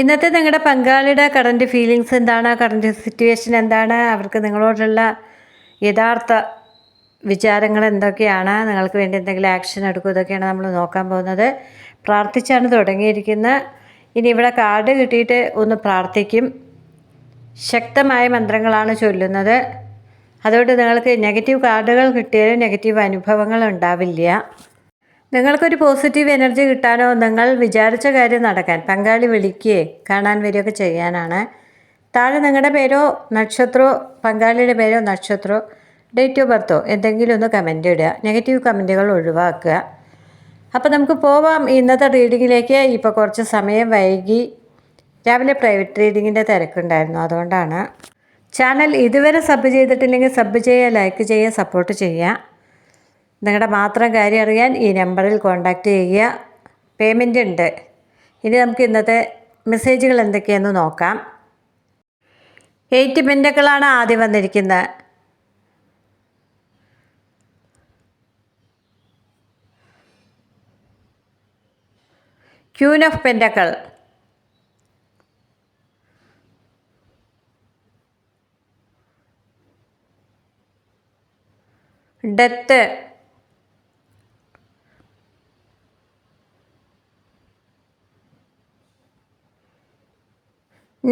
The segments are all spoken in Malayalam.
ഇന്നത്തെ നിങ്ങളുടെ പങ്കാളിയുടെ കറന്റ് ഫീലിങ്സ് എന്താണ്? കറന്റ് സിറ്റുവേഷൻ എന്താണ്? അവർക്ക് നിങ്ങളോടുള്ള യഥാർത്ഥ വിചാരങ്ങൾ എന്തൊക്കെയാണ്? നിങ്ങൾക്ക് വേണ്ടി എന്തെങ്കിലും ആക്ഷൻ എടുക്കും? ഇതൊക്കെയാണ് നമ്മൾ നോക്കാൻ പോകുന്നത്. പ്രാർത്ഥിച്ചാണ് തുടങ്ങിയിരിക്കുന്നത്. ഇനി ഇവിടെ കാർഡ് കിട്ടിയിട്ട് ഒന്ന് പ്രാർത്ഥിക്കും. ശക്തമായ മന്ത്രങ്ങളാണ് ചൊല്ലുന്നത്. അതുകൊണ്ട് നിങ്ങൾക്ക് നെഗറ്റീവ് കാർഡുകൾ കിട്ടിയാലും നെഗറ്റീവ് അനുഭവങ്ങൾ ഉണ്ടാവില്ല. നിങ്ങൾക്കൊരു പോസിറ്റീവ് എനർജി കിട്ടാനോ നിങ്ങൾ വിചാരിച്ച കാര്യം നടക്കാൻ പങ്കാളി വിളിക്കുകയെ കാണാൻ വരികയൊക്കെ ചെയ്യാനാണ്. താഴെ നിങ്ങളുടെ പേരോ നക്ഷത്രമോ പങ്കാളിയുടെ പേരോ നക്ഷത്രമോ ഡേറ്റ് ഓഫ് ബർത്തോ എന്തെങ്കിലും ഒന്ന് കമന്റ് ഇടുക. നെഗറ്റീവ് കമന്റുകൾ ഒഴിവാക്കുക. അപ്പോൾ നമുക്ക് പോവാം. ഇന്നത്തെ റീഡിങ്ങിലേക്ക് ഇപ്പോൾ കുറച്ച് സമയം വൈകി. രാവിലെ പ്രൈവറ്റ് റീഡിങ്ങിന്റെ തിരക്കുണ്ടായിരുന്നു അതുകൊണ്ടാണ്. ചാനൽ ഇതുവരെ സബ് ചെയ്തിട്ടില്ലെങ്കിൽ സബ് ചെയ്യുക ലൈക്ക് ചെയ്യുക സപ്പോർട്ട് ചെയ്യുക. നിങ്ങളുടെ മാത്രം കാര്യം അറിയാൻ ഈ നമ്പറിൽ കോൺടാക്റ്റ് ചെയ്യുക. പേയ്മെന്റ് ഉണ്ട്. ഇനി നമുക്ക് ഇന്നത്തെ മെസ്സേജുകൾ എന്തൊക്കെയാണെന്ന് നോക്കാം. എയ്റ്റ് പെൻഡക്കളാണ് ആദ്യം വന്നിരിക്കുന്നത്. Queen of pentacles death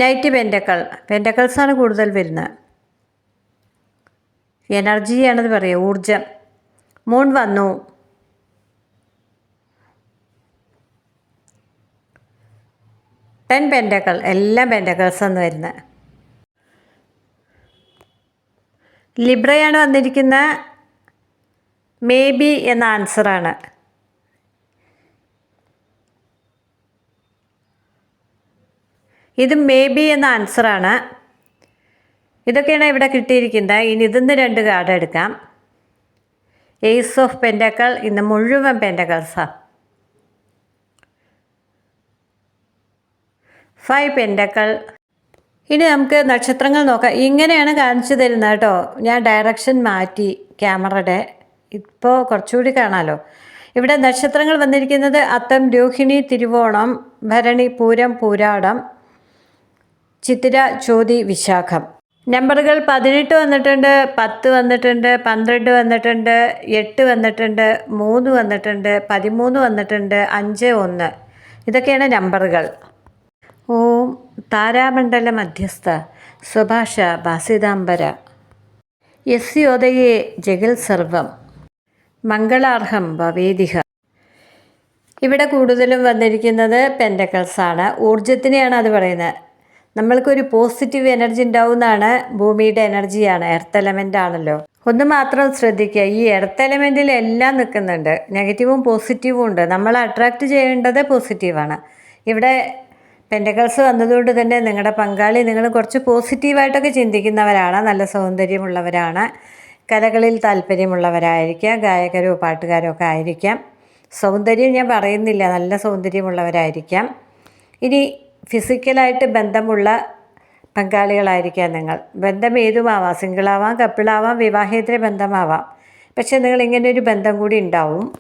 knight pentacles പെന്റക്കൾസാണ് കൂടുതൽ വരുന്നത്. എനർജിയാണെന്ന് പറയുക ഊർജം മൂൺ വന്നു. ടെൻ പെന്റക്കൾ എല്ലാം പെന്റക്കൾസാണ് വരുന്നത്. ലിബ്രയാണ് വന്നിരിക്കുന്ന മേ ബി എന്ന ആൻസറാണ് ഇത് മേ ബി എന്ന ആൻസറാണ് ഇതൊക്കെയാണ് ഇവിടെ കിട്ടിയിരിക്കുന്നത്. ഇനി ഇതിന്ന് രണ്ട് കാർഡ് എടുക്കാം. എയ്സ് ഓഫ് പെന്റക്കൾ ഇന്ന് മുഴുവൻ പെന്റക്കൾസാണ് ഫൈവ് പെന്റക്കൾ ഇനി നമുക്ക് നക്ഷത്രങ്ങൾ നോക്കാം. ഇങ്ങനെയാണ് കാണിച്ചു തരുന്നത് കേട്ടോ. ഞാൻ ഡയറക്ഷൻ മാറ്റി ക്യാമറയുടെ. ഇപ്പോൾ കുറച്ചുകൂടി കാണാമല്ലോ ഇവിടെ നക്ഷത്രങ്ങൾ വന്നിരിക്കുന്നത് അത്തം രോഹിണി തിരുവോണം ഭരണി പൂരം പൂരാടം. ചിത്തിര ചോതി വിശാഖം. നമ്പറുകൾ പതിനെട്ട് വന്നിട്ടുണ്ട് പത്ത് വന്നിട്ടുണ്ട് പന്ത്രണ്ട് വന്നിട്ടുണ്ട് എട്ട് വന്നിട്ടുണ്ട് മൂന്ന് വന്നിട്ടുണ്ട് പതിമൂന്ന് വന്നിട്ടുണ്ട് അഞ്ച് ഒന്ന്. ഇതൊക്കെയാണ് നമ്പറുകൾ. ഓം താരാമണ്ഡല മധ്യസ്ഥ സ്വഭാഷ ബാസിതാംബര യസ്യോദയേ ജഗൽ സർവം. മംഗളാർഹം ഭവേദിഹ. ഇവിടെ കൂടുതലും വന്നിരിക്കുന്നത് പെന്റക്കൾസാണ്. ഊർജത്തിനെയാണ് അത് പറയുന്നത്. നമ്മൾക്കൊരു പോസിറ്റീവ് എനർജി ഉണ്ടാവുന്നതാണ് ഭൂമിയുടെ എനർജിയാണ് എർത്ത് എലമെന്റ് ആണല്ലോ. ഒന്ന് മാത്രം ശ്രദ്ധിക്കുക ഈ എർത്ത് എലമെന്റിൽ എല്ലാം നിൽക്കുന്നുണ്ട്. നെഗറ്റീവും പോസിറ്റീവും ഉണ്ട്. നമ്മൾ അട്രാക്റ്റ് ചെയ്യേണ്ടത് പോസിറ്റീവാണ് ഇവിടെ പെൻഡകൾസ് വന്നതുകൊണ്ട് തന്നെ നിങ്ങളുടെ പങ്കാളി നിങ്ങൾ കുറച്ച് പോസിറ്റീവായിട്ടൊക്കെ ചിന്തിക്കുന്നവരാണ് നല്ല സൗന്ദര്യമുള്ളവരാണ് കലകളിൽ താല്പര്യമുള്ളവരായിരിക്കാം ഗായകരോ പാട്ടുകാരോ ഒക്കെ ആയിരിക്കാം. സൗന്ദര്യം ഞാൻ പറയുന്നില്ല നല്ല സൗന്ദര്യമുള്ളവരായിരിക്കാം. ഇനി ഫിസിക്കലായിട്ട് ബന്ധമുള്ള പങ്കാളികളായിരിക്കാം നിങ്ങൾ. ബന്ധം ഏതുമാവാം സിംഗിളാവാം കപ്പിളാവാം വിവാഹേതര ബന്ധമാവാം. പക്ഷേ നിങ്ങൾ ഇങ്ങനെ ഒരു ബന്ധം കൂടി ഉണ്ടാവും.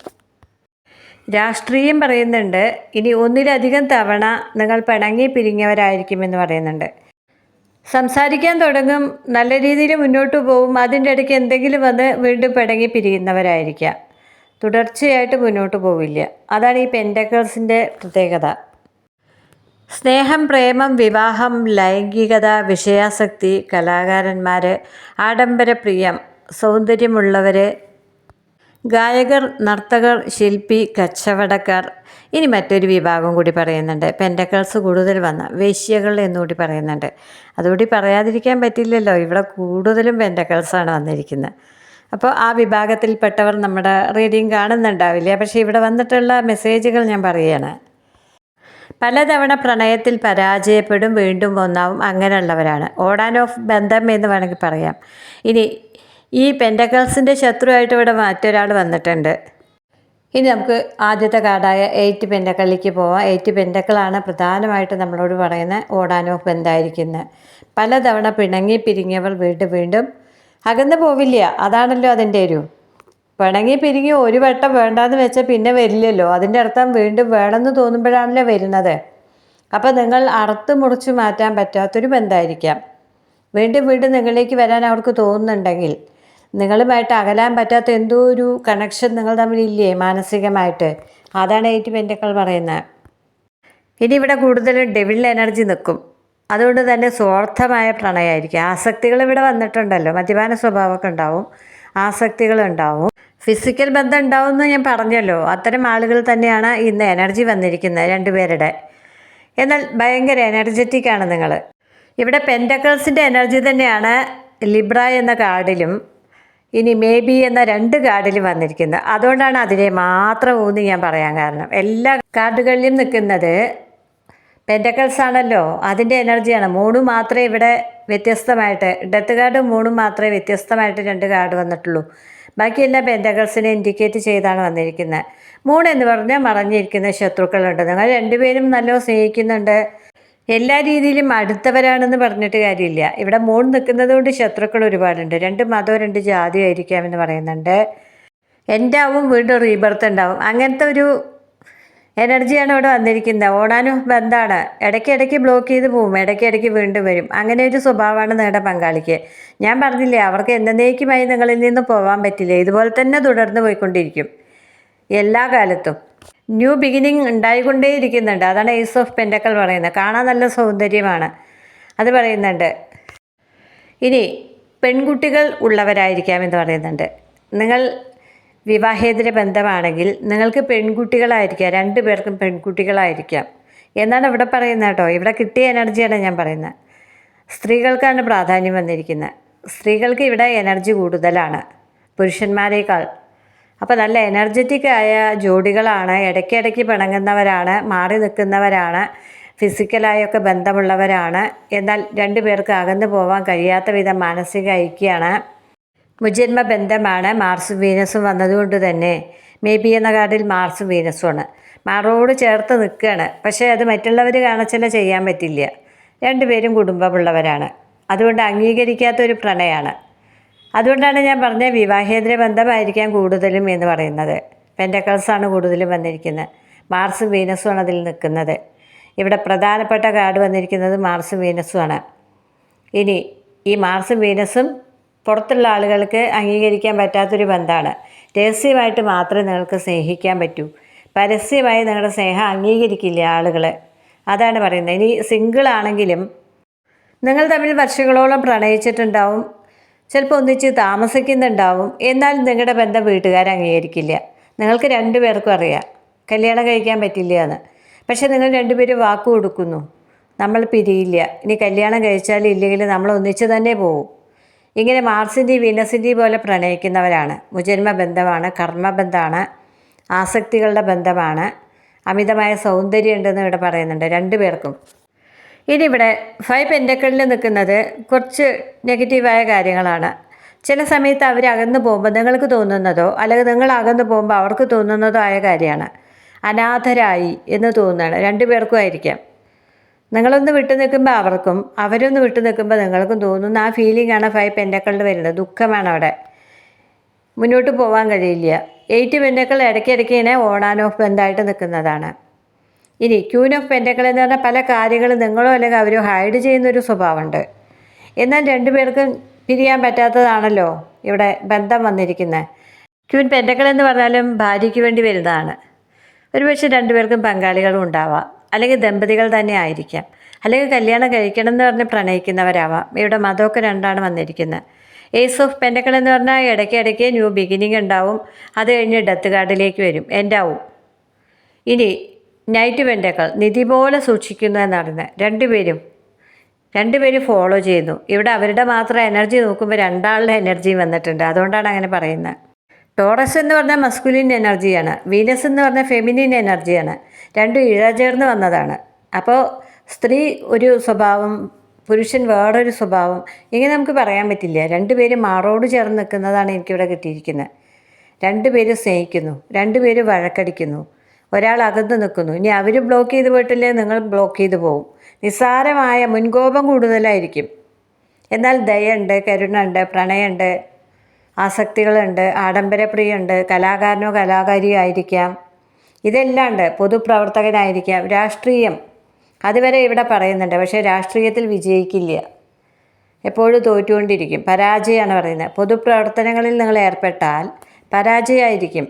രാഷ്ട്രീയം പറയുന്നുണ്ട് ഇനി ഒന്നിലധികം തവണ നിങ്ങൾ പിണങ്ങി പിരിഞ്ഞവരായിരിക്കുമെന്ന് പറയുന്നുണ്ട്. സംസാരിക്കാൻ തുടങ്ങും നല്ല രീതിയിൽ മുന്നോട്ട് പോകും അതിന്റെ ഇടയ്ക്ക് എന്തെങ്കിലും വന്ന് വീണ്ടും പിണങ്ങി പിരിയുന്നവരായിരിക്കാം. തുടർച്ചയായിട്ട് മുന്നോട്ട് പോവില്ല. അതാണ് ഈ പെൻഡക്കേഴ്സിന്റെ പ്രത്യേകത. സ്നേഹം പ്രേമം വിവാഹം ലൈംഗികത വിഷയാസക്തി കലാകാരന്മാർ ആഡംബരപ്രിയം സൗന്ദര്യമുള്ളവർ ഗായകർ നർത്തകർ ശില്പി കച്ചവടക്കാർ. ഇനി മറ്റൊരു വിഭാഗം കൂടി പറയുന്നുണ്ട്. പെൻഡക്കൾസ് കൂടുതൽ വന്ന വേശ്യകൾ എന്നുകൂടി പറയുന്നുണ്ട്. അതുകൂടി പറയാതിരിക്കാൻ പറ്റില്ലല്ലോ. ഇവിടെ കൂടുതലും പെൻഡക്കൾസാണ് വന്നിരിക്കുന്നത് അപ്പോൾ ആ വിഭാഗത്തിൽപ്പെട്ടവർ നമ്മുടെ റീഡിങ് കാണുന്നുണ്ടാവില്ല? പക്ഷേ ഇവിടെ വന്നിട്ടുള്ള മെസ്സേജുകൾ ഞാൻ പറയുകയാണ്. പലതവണ പ്രണയത്തിൽ പരാജയപ്പെടും വീണ്ടും ഒന്നാവും. അങ്ങനെയുള്ളവരാണ്. ഓടാൻ ഓഫ് ബന്ധം എന്ന് വേണമെങ്കിൽ പറയാം. ഇനി ഈ പെൻഡക്കൾസിന്റെ ശത്രുവായിട്ട് ഇവിടെ മറ്റൊരാൾ വന്നിട്ടുണ്ട്. ഇനി നമുക്ക് ആദ്യത്തെ കാർഡായ എയ്റ്റ് പെൻഡക്കളിലേക്ക് പോവാം. എയ്റ്റ് പെൻഡക്കളാണ് പ്രധാനമായിട്ട് നമ്മളോട് പറയുന്ന ഓടാൻ ഓഫ് ബന്ധമായിരിക്കുന്നത് പലതവണ പിണങ്ങി പിരിങ്ങിയവർ വീണ്ടും വീണ്ടും അകന്നു പോവില്ല. അതാണല്ലോ അതിന്റെ ഒരു പിണങ്ങി പിരിങ്ങി ഒരു വട്ടം വേണ്ടാന്ന് വെച്ചാൽ പിന്നെ വരില്ലല്ലോ. അതിന്റെ അർത്ഥം വീണ്ടും വേണമെന്ന് തോന്നുമ്പോഴാണല്ലോ വരുന്നത്. അപ്പോൾ നിങ്ങൾ അറുത്ത് മുറിച്ച് മാറ്റാൻ പറ്റാത്തൊരു ബന്ധമായിരിക്കാം വീണ്ടും വീണ്ടും നിങ്ങളിലേക്ക് വരാൻ അവർക്ക് തോന്നുന്നുണ്ടെങ്കിൽ നിങ്ങളുമായിട്ട് അകലാൻ പറ്റാത്ത എന്തോ ഒരു കണക്ഷൻ നിങ്ങൾ തമ്മിലില്ലേ മാനസികമായിട്ട്? അതാണ് എയ്റ്റ് പെന്റക്കൾ പറയുന്നത്. ഇനി ഇവിടെ കൂടുതൽ ഡെവിൾ എനർജി നിൽക്കും. അതുകൊണ്ട് തന്നെ സ്വാർത്ഥമായ പ്രണയമായിരിക്കും. ആസക്തികൾ ഇവിടെ വന്നിട്ടുണ്ടല്ലോ. മദ്യപാന സ്വഭാവമൊക്കെ ഉണ്ടാവും. ആസക്തികളുണ്ടാവും. ഫിസിക്കൽ ബന്ധം ഉണ്ടാവും എന്ന് ഞാൻ പറഞ്ഞല്ലോ. അത്തരം ആളുകൾ തന്നെയാണ് ഇന്ന് എനർജി വന്നിരിക്കുന്നത് രണ്ടുപേരുടെ. എന്നാൽ ഭയങ്കര എനർജറ്റിക് ആണ് നിങ്ങൾ ഇവിടെ പെന്റക്കിൾസിന്റെ എനർജി തന്നെയാണ് ലിബ്ര എന്ന കാർഡിലും ഇനി മേ ബി എന്ന രണ്ട് കാർഡിലും വന്നിരിക്കുന്നത്. അതുകൊണ്ടാണ് അതിനെ മാത്രം ഊന്നി ഞാൻ പറയാൻ കാരണം. എല്ലാ കാർഡുകളിലും നിൽക്കുന്നത് പെന്റക്കിൾസ് ആണല്ലോ. അതിന്റെ എനർജിയാണ് മൂണും മാത്രമേ ഇവിടെ വ്യത്യസ്തമായിട്ട് ഡെത്ത് കാർഡും മൂണും മാത്രമേ വ്യത്യസ്തമായിട്ട് രണ്ട് കാർഡ് വന്നിട്ടുള്ളൂ. ബാക്കിയെല്ലാം പെന്റക്കിൾസിനെ ഇൻഡിക്കേറ്റ് ചെയ്താണ് വന്നിരിക്കുന്നത് മൂൺ എന്ന് പറഞ്ഞാൽ മറഞ്ഞിരിക്കുന്ന ശത്രുക്കളുണ്ട്. നിങ്ങൾ രണ്ടുപേരും നല്ലോ സ്നേഹിക്കുന്നുണ്ട്. എല്ലാ രീതിയിലും അടുത്തവരാണെന്ന് പറഞ്ഞിട്ട് കാര്യമില്ല. ഇവിടെ മൂൺ നിൽക്കുന്നത് കൊണ്ട് ശത്രുക്കൾ ഒരുപാടുണ്ട്. രണ്ട് മതവും രണ്ട് ജാതിയും ആയിരിക്കാമെന്ന് പറയുന്നുണ്ട്. എന്റെ ആവും വീണ്ടും റീബർത്ത് ഉണ്ടാവും. അങ്ങനത്തെ ഒരു എനർജിയാണ് ഇവിടെ വന്നിരിക്കുന്നത്. ഓടാനും ബന്ധാണ്. ഇടയ്ക്കിടയ്ക്ക് ബ്ലോക്ക് ചെയ്ത് പോവും. ഇടയ്ക്കിടയ്ക്ക് വീണ്ടും വരും. അങ്ങനെ ഒരു സ്വഭാവമാണ് നിങ്ങളുടെ പങ്കാളിക്ക്. ഞാൻ പറഞ്ഞില്ലേ അവർക്ക് എന്നേക്കുമായി നിങ്ങളിൽ നിന്ന് പോകാൻ പറ്റില്ല. ഇതുപോലെ തന്നെ തുടർന്ന് പോയിക്കൊണ്ടിരിക്കും. എല്ലാ കാലത്തും. ന്യൂ ബിഗിനിങ് ഉണ്ടായിക്കൊണ്ടേയിരിക്കുന്നുണ്ട്. അതാണ് ഏസ് ഓഫ് പെൻഡക്കൽ പറയുന്നത്. കാണാൻ നല്ല സൗന്ദര്യമാണ്. അത് പറയുന്നുണ്ട്. ഇനി പെൺകുട്ടികൾ ഉള്ളവരായിരിക്കാം എന്ന് പറയുന്നുണ്ട്. നിങ്ങൾ വിവാഹേതര ബന്ധമാണെങ്കിൽ നിങ്ങൾക്ക് പെൺകുട്ടികളായിരിക്കാം രണ്ടു പേർക്കും പെൺകുട്ടികളായിരിക്കാം. എന്നാണ് ഇവിടെ പറയുന്നത് കേട്ടോ. ഇവിടെ കിട്ടിയ എനർജിയാണ് ഞാൻ പറയുന്നത്. സ്ത്രീകൾക്കാണ് പ്രാധാന്യം വന്നിരിക്കുന്നത്. സ്ത്രീകൾക്ക് ഇവിടെ എനർജി കൂടുതലാണ് പുരുഷന്മാരെക്കാൾ. അപ്പോൾ നല്ല എനർജറ്റിക് ആയ ജോഡികളാണ് ഇടയ്ക്കിടയ്ക്ക് പിണങ്ങുന്നവരാണ് മാറി നിൽക്കുന്നവരാണ് ഫിസിക്കലായൊക്കെ ബന്ധമുള്ളവരാണ്. എന്നാൽ രണ്ടു പേർക്ക് അകന്നു പോകാൻ കഴിയാത്ത വിധം മാനസിക ഐക്യമാണ് മുജന്മ ബന്ധമാണ് മാർസും വീനസും വന്നതുകൊണ്ട് തന്നെ. മേ ബി എന്ന കാർഡിൽ മാർസും വീനസുമാണ്. മാറോട് ചേർത്ത് നിൽക്കുകയാണ്. പക്ഷേ അത് മറ്റുള്ളവർ കാണിച്ചാൽ ചെയ്യാൻ പറ്റില്ല. രണ്ടുപേരും കുടുംബമുള്ളവരാണ്. അതുകൊണ്ട് അംഗീകരിക്കാത്തൊരു പ്രണയമാണ് അതുകൊണ്ടാണ് ഞാൻ പറഞ്ഞ വിവാഹേതര ബന്ധമായിരിക്കാം കൂടുതലും എന്ന് പറയുന്നത്. പെന്റക്കൾസാണ് കൂടുതലും വന്നിരിക്കുന്നത്. മാർസും വീനസുമാണ് അതിൽ നിൽക്കുന്നത്. ഇവിടെ പ്രധാനപ്പെട്ട കാർഡ് വന്നിരിക്കുന്നത് മാർസും വീനസുമാണ്. ഇനി ഈ മാർസും വീനസും പുറത്തുള്ള ആളുകൾക്ക് അംഗീകരിക്കാൻ പറ്റാത്തൊരു ബന്ധമാണ് രഹസ്യമായിട്ട് മാത്രമേ നിങ്ങൾക്ക് സ്നേഹിക്കാൻ പറ്റൂ. പരസ്യമായി നിങ്ങളുടെ സ്നേഹം അംഗീകരിക്കില്ല ആളുകൾ അതാണ് പറയുന്നത്. ഇനി സിംഗിൾ ആണെങ്കിലും നിങ്ങൾ തമ്മിൽ വർഷങ്ങളോളം പ്രണയിച്ചിട്ടുണ്ടാവും. ചിലപ്പോൾ ഒന്നിച്ച് താമസിക്കുന്നുണ്ടാവും. എന്നാൽ നിങ്ങളുടെ ബന്ധം വീട്ടുകാർ അംഗീകരിക്കില്ല. നിങ്ങൾക്ക് രണ്ടുപേർക്കും അറിയാം. കല്യാണം കഴിക്കാൻ പറ്റില്ല എന്ന്. പക്ഷേ നിങ്ങൾ രണ്ടുപേരും വാക്ക് കൊടുക്കുന്നു. നമ്മൾ പിരിയില്ല. ഇനി കല്യാണം കഴിച്ചാലും ഇല്ലെങ്കിൽ നമ്മൾ ഒന്നിച്ച് തന്നെ പോകും ഇങ്ങനെ മാർസിന്റെയും വീനസിന്റെയും പോലെ പ്രണയിക്കുന്നവരാണ്. മുജന്മ ബന്ധമാണ് കർമ്മബന്ധമാണ് ആസക്തികളുടെ ബന്ധമാണ് അമിതമായ സൗന്ദര്യം ഉണ്ടെന്ന് ഇവിടെ പറയുന്നുണ്ട് രണ്ടു പേർക്കും. ഇനി ഇവിടെ ഫൈവ് പെന്റക്കളിൽ നിൽക്കുന്നത് കുറച്ച് നെഗറ്റീവായ കാര്യങ്ങളാണ്. ചില സമയത്ത് അവർ അകന്നു പോകുമ്പോൾ നിങ്ങൾക്ക് തോന്നുന്നതോ അല്ലെങ്കിൽ നിങ്ങൾ അകന്നു പോകുമ്പോൾ അവർക്ക് തോന്നുന്നതോ ആയ കാര്യമാണ്. അനാഥരായി എന്ന് തോന്നുകയാണ്. രണ്ടു പേർക്കും ആയിരിക്കാം. നിങ്ങളൊന്ന് വിട്ടു നിൽക്കുമ്പോൾ അവർക്കും അവരൊന്ന് വിട്ടു നിൽക്കുമ്പോൾ നിങ്ങൾക്കും തോന്നുന്ന ആ ഫീലിംഗ് ആണ് ഫൈവ് പെന്റക്കളുടെ വരുന്നത്. ദുഃഖമാണ് അവിടെ. മുന്നോട്ട് പോകാൻ കഴിയില്ല. എയ്റ്റ് പെന്റക്കൾ ഇടയ്ക്കിടയ്ക്ക് ഇങ്ങനെ ഓൺ ആൻഡ് ഓഫ് ബന്ധമായിട്ട് നിൽക്കുന്നതാണ്. ഇനി ക്യൂൻ ഓഫ് പെന്റക്കൾ എന്ന് പറഞ്ഞാൽ പല കാര്യങ്ങളും നിങ്ങളോ അല്ലെങ്കിൽ അവരോ ഹൈഡ് ചെയ്യുന്നൊരു സ്വഭാവമുണ്ട്. എന്നാൽ രണ്ടുപേർക്കും പിരിയാൻ പറ്റാത്തതാണല്ലോ ഇവിടെ ബന്ധം വന്നിരിക്കുന്നത് ക്യൂൻ പെന്റക്കൾ എന്ന് പറഞ്ഞാലും ഭാര്യയ്ക്ക് വേണ്ടി വരുന്നതാണ്. ഒരുപക്ഷെ രണ്ടുപേർക്കും പങ്കാളികളും ഉണ്ടാവാം. അല്ലെങ്കിൽ ദമ്പതികൾ തന്നെ ആയിരിക്കാം. അല്ലെങ്കിൽ കല്യാണം കഴിക്കണം എന്ന് പറഞ്ഞ് പ്രണയിക്കുന്നവരാവാം. ഇവിടെ മതമൊക്കെ രണ്ടാണ് വന്നിരിക്കുന്നത്. ഏസ് ഓഫ് പെൻഡക്കൾ എന്ന് പറഞ്ഞാൽ ഇടയ്ക്ക് ഇടയ്ക്ക് ന്യൂ ബിഗിനിങ് ഉണ്ടാവും. അത് കഴിഞ്ഞ് ഡെത്ത് കാർഡിലേക്ക് വരും. എൻഡാവും ഇനി നൈറ്റ് പെൻഡക്കൾ നിധി പോലെ സൂക്ഷിക്കുന്നു എന്നാണ് രണ്ടുപേരും രണ്ടുപേരും ഫോളോ ചെയ്യുന്നു. ഇവിടെ അവരുടെ മാത്രം എനർജി നോക്കുമ്പോൾ രണ്ടാളുടെ എനർജിയും വന്നിട്ടുണ്ട്. അതുകൊണ്ടാണ് അങ്ങനെ പറയുന്നത്. ടോറസ് എന്ന് പറഞ്ഞാൽ മസ്കുലിൻ എനർജിയാണ് വീനസ് എന്ന് പറഞ്ഞാൽ ഫെമിനിൻ എനർജിയാണ് രണ്ടും ഇഴചേർന്ന് വന്നതാണ്. അപ്പോൾ സ്ത്രീ ഒരു സ്വഭാവം പുരുഷൻ വേറൊരു സ്വഭാവം ഇങ്ങനെ നമുക്ക് പറയാൻ പറ്റില്ല. രണ്ടുപേരും മാറോട് ചേർന്ന് നിൽക്കുന്നതാണ് എനിക്കിവിടെ കിട്ടിയിരിക്കുന്നത്. രണ്ടുപേരും സ്നേഹിക്കുന്നു രണ്ടുപേരും വഴക്കടിക്കുന്നു ഒരാൾ അകന്ന് നിൽക്കുന്നു. ഇനി അവർ ബ്ലോക്ക് ചെയ്ത് പോയിട്ടില്ലേ? നിങ്ങൾ ബ്ലോക്ക് ചെയ്ത് പോകും നിസ്സാരമായ മുൻകോപം കൂടുതലായിരിക്കും. എന്നാൽ ദയുണ്ട് കരുണുണ്ട് പ്രണയമുണ്ട് ആസക്തികളുണ്ട് ആഡംബരപ്രിയുണ്ട് കലാകാരനോ കലാകാരിയോ ആയിരിക്കാം. ഇതെല്ലാം ഉണ്ട്. പൊതുപ്രവർത്തകനായിരിക്കാം. രാഷ്ട്രീയം. അതുവരെ ഇവിടെ പറയുന്നുണ്ട്. പക്ഷേ രാഷ്ട്രീയത്തിൽ വിജയിക്കില്ല. എപ്പോഴും തോറ്റുകൊണ്ടിരിക്കും. പരാജയമാണ് പറയുന്നത്. പൊതുപ്രവർത്തനങ്ങളിൽ നിങ്ങൾ ഏർപ്പെട്ടാൽ പരാജയമായിരിക്കും.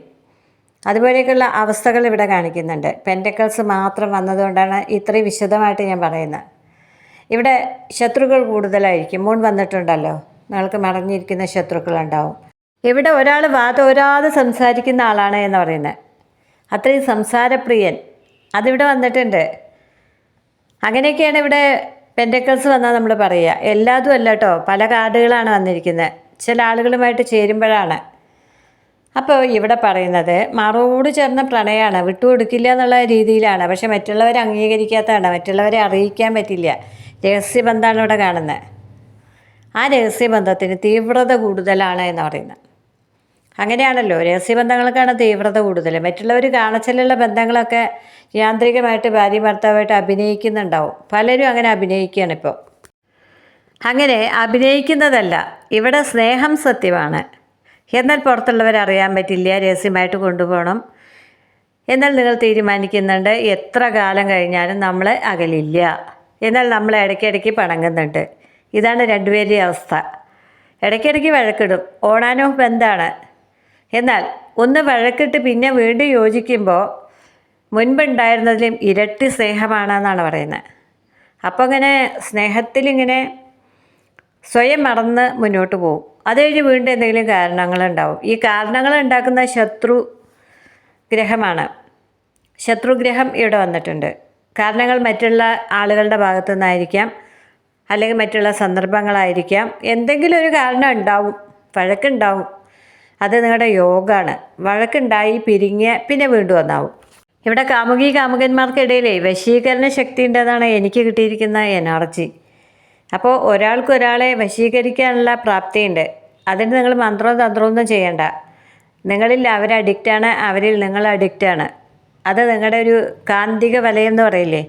അതുപോലെയൊക്കെയുള്ള അവസ്ഥകൾ ഇവിടെ കാണിക്കുന്നുണ്ട്. പെന്റക്കൾസ് മാത്രം വന്നതുകൊണ്ടാണ് ഇത്രയും വിശദമായിട്ട് ഞാൻ പറയുന്നത്. ഇവിടെ ശത്രുക്കൾ കൂടുതലായിരിക്കും. മുൻ വന്നിട്ടുണ്ടല്ലോ. നിങ്ങൾക്ക് മടങ്ങിയിരിക്കുന്ന ശത്രുക്കളുണ്ടാവും. ഇവിടെ ഒരാൾ വാതോരാതെ സംസാരിക്കുന്ന ആളാണ് എന്ന് പറയുന്നത്. അത്രയും സംസാരപ്രിയൻ. അതിവിടെ വന്നിട്ടുണ്ട്. അങ്ങനെയൊക്കെയാണ് ഇവിടെ പെന്റക്കൾസ് വന്നാൽ നമ്മൾ പറയുക. എല്ലാതും അല്ല കേട്ടോ പല കാർഡുകളാണ് വന്നിരിക്കുന്നത്. ചില ആളുകളുമായിട്ട് ചേരുമ്പോഴാണ്. അപ്പോൾ ഇവിടെ പറയുന്നത് മറോട് ചേർന്ന പ്രണയമാണ് വിട്ടുകൊടുക്കില്ല എന്നുള്ള രീതിയിലാണ്. പക്ഷെ മറ്റുള്ളവരെ അംഗീകരിക്കാത്തതാണ്. മറ്റുള്ളവരെ അറിയിക്കാൻ പറ്റില്ല. രഹസ്യബന്ധമാണ് ഇവിടെ കാണുന്നത്. ആ രഹസ്യബന്ധത്തിന് തീവ്രത കൂടുതലാണ് എന്ന് പറയുന്നത്. അങ്ങനെയാണല്ലോ. രഹസ്യബന്ധങ്ങൾക്കാണ് തീവ്രത കൂടുതൽ മറ്റുള്ളവർ കാണച്ചലുള്ള ബന്ധങ്ങളൊക്കെ യാന്ത്രികമായിട്ട് ഭാര്യ ഭർത്താവായിട്ട് അഭിനയിക്കുന്നുണ്ടാവും. പലരും അങ്ങനെ അഭിനയിക്കുകയാണ് ഇപ്പോൾ അങ്ങനെ അഭിനയിക്കുന്നതല്ല ഇവിടെ സ്നേഹം സത്യമാണ്. എന്നാൽ പുറത്തുള്ളവർ അറിയാൻ പറ്റില്ല രഹസ്യമായിട്ട് കൊണ്ടുപോകണം. എന്നാൽ നിങ്ങൾ തീരുമാനിക്കുന്നുണ്ട് എത്ര കാലം കഴിഞ്ഞാലും നമ്മൾ അകലില്ല. എന്നാൽ നമ്മൾ ഇടയ്ക്കിടയ്ക്ക് പണങ്ങുന്നുണ്ട്. ഇതാണ് രണ്ടുപേരുടെയും അവസ്ഥ. ഇടയ്ക്കിടയ്ക്ക് വഴക്കിടും. ഓടാനോ ബന്ധാണ്. എന്നാൽ ഒന്ന് വഴക്കിട്ട് പിന്നെ വീണ്ടും യോജിക്കുമ്പോൾ മുൻപുണ്ടായിരുന്നതിലും ഇരട്ടി സ്നേഹമാണെന്നാണ് പറയുന്നത്. അപ്പോൾ ഇങ്ങനെ സ്നേഹത്തിലിങ്ങനെ സ്വയം മറന്ന് മുന്നോട്ട് പോകും അത് കഴിഞ്ഞ് വീണ്ടും എന്തെങ്കിലും കാരണങ്ങളുണ്ടാവും. ഈ കാരണങ്ങൾ ഉണ്ടാക്കുന്ന ശത്രു ഗ്രഹമാണ്. ശത്രുഗ്രഹം ഇവിടെ വന്നിട്ടുണ്ട്. കാരണങ്ങൾ മറ്റുള്ള ആളുകളുടെ ഭാഗത്തു നിന്നായിരിക്കാം അല്ലെങ്കിൽ മറ്റുള്ള സന്ദർഭങ്ങളായിരിക്കാം. എന്തെങ്കിലും ഒരു കാരണം ഉണ്ടാവും വഴക്കുണ്ടാവും. അത് നിങ്ങളുടെ യോഗമാണ് വഴക്കുണ്ടായി പിരിഞ്ഞ് പിന്നെ വീണ്ടും ഒന്നാവും. ഇവിടെ കാമുകി കാമുകന്മാർക്കിടയിലേ വശീകരണ ശക്തി ഉണ്ടെന്നാണ് എനിക്ക് കിട്ടിയിരിക്കുന്ന എനർജി. അപ്പോൾ ഒരാൾക്ക് ഒരാളെ വശീകരിക്കാനുള്ള പ്രാപ്തിയുണ്ട്. അതിന് നിങ്ങൾ മന്ത്രവും തന്ത്രമൊന്നും ചെയ്യണ്ട. നിങ്ങളിൽ അവർ അഡിക്റ്റാണ് അവരിൽ നിങ്ങൾ അഡിക്റ്റാണ് അത് നിങ്ങളുടെ ഒരു കാന്തിക വലയം എന്ന് പറയില്ലേ?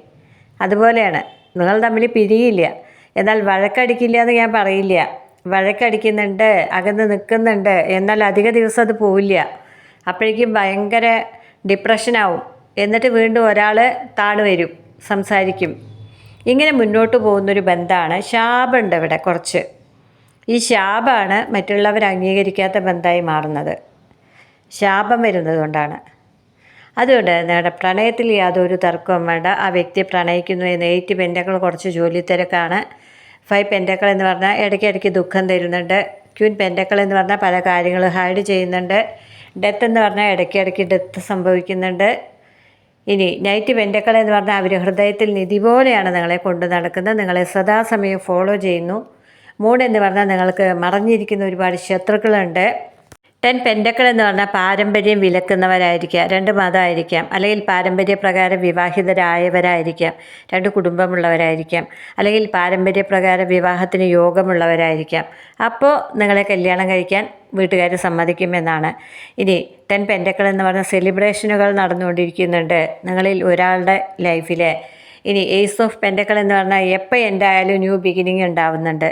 അതുപോലെയാണ്. നിങ്ങൾ തമ്മിൽ പിരിയില്ല. എന്നാൽ വഴക്കടിക്കില്ല എന്ന് ഞാൻ പറയില്ല. വഴക്കടിക്കുന്നുണ്ട് അകന്ന് നിൽക്കുന്നുണ്ട്. എന്നാൽ അധിക ദിവസം അത് പോവില്ല. അപ്പോഴേക്കും ഭയങ്കര ഡിപ്രഷനാവും എന്നിട്ട് വീണ്ടും ഒരാൾ താണു വരും സംസാരിക്കും. ഇങ്ങനെ മുന്നോട്ട് പോകുന്നൊരു ബന്ധമാണ് ശാപമുണ്ട് ഇവിടെ കുറച്ച്. ഈ ശാപമാണ് മറ്റുള്ളവർ അംഗീകരിക്കാത്ത ബന്ധമായി മാറുന്നത്. ശാപം വരുന്നത് കൊണ്ടാണ്. അതുകൊണ്ട് നിങ്ങളുടെ പ്രണയത്തിൽ യാതൊരു തർക്കവും വേണ്ട. ആ വ്യക്തി പ്രണയിക്കുന്നു എന്ന് എയ്റ്റ് കുറച്ച് ജോലി തിരക്കാണ്. ഫൈവ് പെന്റക്കൾ എന്ന് പറഞ്ഞാൽ ഇടയ്ക്കിടയ്ക്ക് ദുഃഖം തരുന്നുണ്ട്. ക്യൂൻ പെന്റക്കൾ എന്ന് പറഞ്ഞാൽ പല കാര്യങ്ങൾ ഹൈഡ് ചെയ്യുന്നുണ്ട്. ഡെത്ത് എന്ന് പറഞ്ഞാൽ ഇടയ്ക്കിടയ്ക്ക് ഡെത്ത് സംഭവിക്കുന്നുണ്ട്. ഇനി നൈറ്റ് പെന്റക്കൾ എന്ന് പറഞ്ഞാൽ അവർ ഹൃദയത്തിൽ നിധി പോലെയാണ് നിങ്ങളെ കൊണ്ട് നടക്കുന്നത്. നിങ്ങളെ സദാസമയം ഫോളോ ചെയ്യുന്നു. മൂഡ് എന്ന് പറഞ്ഞാൽ നിങ്ങൾക്ക് മറഞ്ഞിരിക്കുന്ന ഒരുപാട് ശത്രുക്കളുണ്ട്. ടെൻ പെൻഡക്കൾ എന്ന് പറഞ്ഞാൽ പാരമ്പര്യം വിലക്കുന്നവരായിരിക്കാം രണ്ട് മതമായിരിക്കാം അല്ലെങ്കിൽ പാരമ്പര്യപ്രകാരം വിവാഹിതരായവരായിരിക്കാം രണ്ട് കുടുംബമുള്ളവരായിരിക്കാം അല്ലെങ്കിൽ പാരമ്പര്യപ്രകാരം വിവാഹത്തിന് യോഗമുള്ളവരായിരിക്കാം. അപ്പോൾ നിങ്ങളെ കല്യാണം കഴിക്കാൻ വീട്ടുകാർ സമ്മതിക്കുമെന്നാണ്. ഇനി ടെൻ പെൻഡക്കൾ എന്ന് പറഞ്ഞ സെലിബ്രേഷനുകൾ നടന്നുകൊണ്ടിരിക്കുന്നുണ്ട് നിങ്ങളിൽ ഒരാളുടെ ലൈഫിലെ. ഇനി ഏസ് ഓഫ് പെൻഡക്കൾ എന്ന് പറഞ്ഞാൽ എപ്പോൾ എന്തായാലും ന്യൂ ബിഗിനിങ് ഉണ്ടാവുന്നുണ്ട്.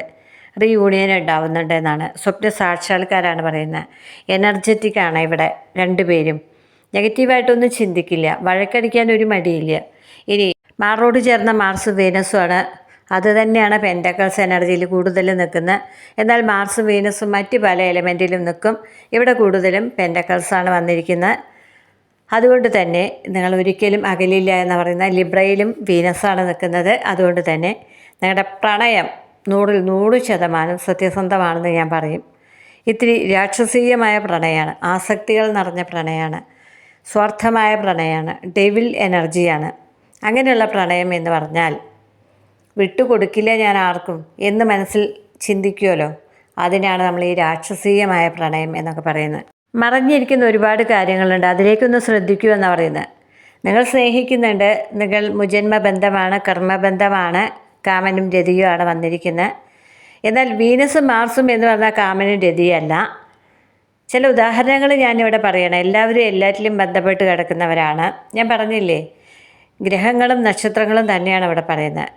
റീയൂണിയൻ ഉണ്ടാവുന്നുണ്ട് എന്നാണ് സ്വപ്ന സാക്ഷാത്കാരാണ് പറയുന്നത്. എനർജറ്റിക് ആണ് ഇവിടെ രണ്ടുപേരും. നെഗറ്റീവായിട്ടൊന്നും ചിന്തിക്കില്ല. വഴക്കടിക്കാൻ ഒരു മടിയില്ല. ഇനി മാറോട് ചേർന്ന മാർസ് വീനസുമാണ് അത് തന്നെയാണ് പെന്റക്കൾസ് എനർജിയിൽ കൂടുതൽ നിൽക്കുന്നത്. എന്നാൽ മാർസും വീനസും മറ്റ് പല എലമെന്റിലും നിൽക്കും. ഇവിടെ കൂടുതലും പെന്റക്കൾസാണ് വന്നിരിക്കുന്നത്. അതുകൊണ്ട് തന്നെ നിങ്ങൾ ഒരിക്കലും അകലില്ല എന്ന് പറയുന്ന ലിബ്രയിലും വീനസാണ് നിൽക്കുന്നത്. അതുകൊണ്ട് തന്നെ നിങ്ങളുടെ പ്രണയം നൂറിൽ നൂറ് ശതമാനം സത്യസന്ധമാണെന്ന് ഞാൻ പറയും. ഇത്തിരി രാക്ഷസീയമായ പ്രണയമാണ് ആസക്തികൾ നിറഞ്ഞ പ്രണയമാണ് സ്വാർത്ഥമായ പ്രണയമാണ് ഡെവിൽ എനർജിയാണ്. അങ്ങനെയുള്ള പ്രണയം എന്ന് പറഞ്ഞാൽ വിട്ടുകൊടുക്കില്ല ഞാൻ ആർക്കും എന്ന് മനസ്സിൽ ചിന്തിക്കുമല്ലോ അതിനാണ് നമ്മൾ ഈ രാക്ഷസീയമായ പ്രണയം എന്നൊക്കെ പറയുന്നത്. മറഞ്ഞിരിക്കുന്ന ഒരുപാട് കാര്യങ്ങളുണ്ട്. അതിലേക്കൊന്ന് ശ്രദ്ധിക്കൂ എന്നാണ് പറയുന്നത്. നിങ്ങൾ സ്നേഹിക്കുന്നുണ്ട്. നിങ്ങൾ മുജന്മ ബന്ധമാണ് കർമ്മബന്ധമാണ്. കാമനും രതിയും ആണ് വന്നിരിക്കുന്നത് എന്നാൽ വീനസും മാർസും എന്ന് പറഞ്ഞാൽ കാമനും രതിയല്ല ചില ഉദാഹരണങ്ങൾ ഞാനിവിടെ പറയണം. എല്ലാവരും എല്ലാറ്റിലും ബന്ധപ്പെട്ട് കിടക്കുന്നവരാണ്. ഞാൻ പറഞ്ഞില്ലേ? ഗ്രഹങ്ങളും നക്ഷത്രങ്ങളും തന്നെയാണ് ഇവിടെ പറയുന്നത്.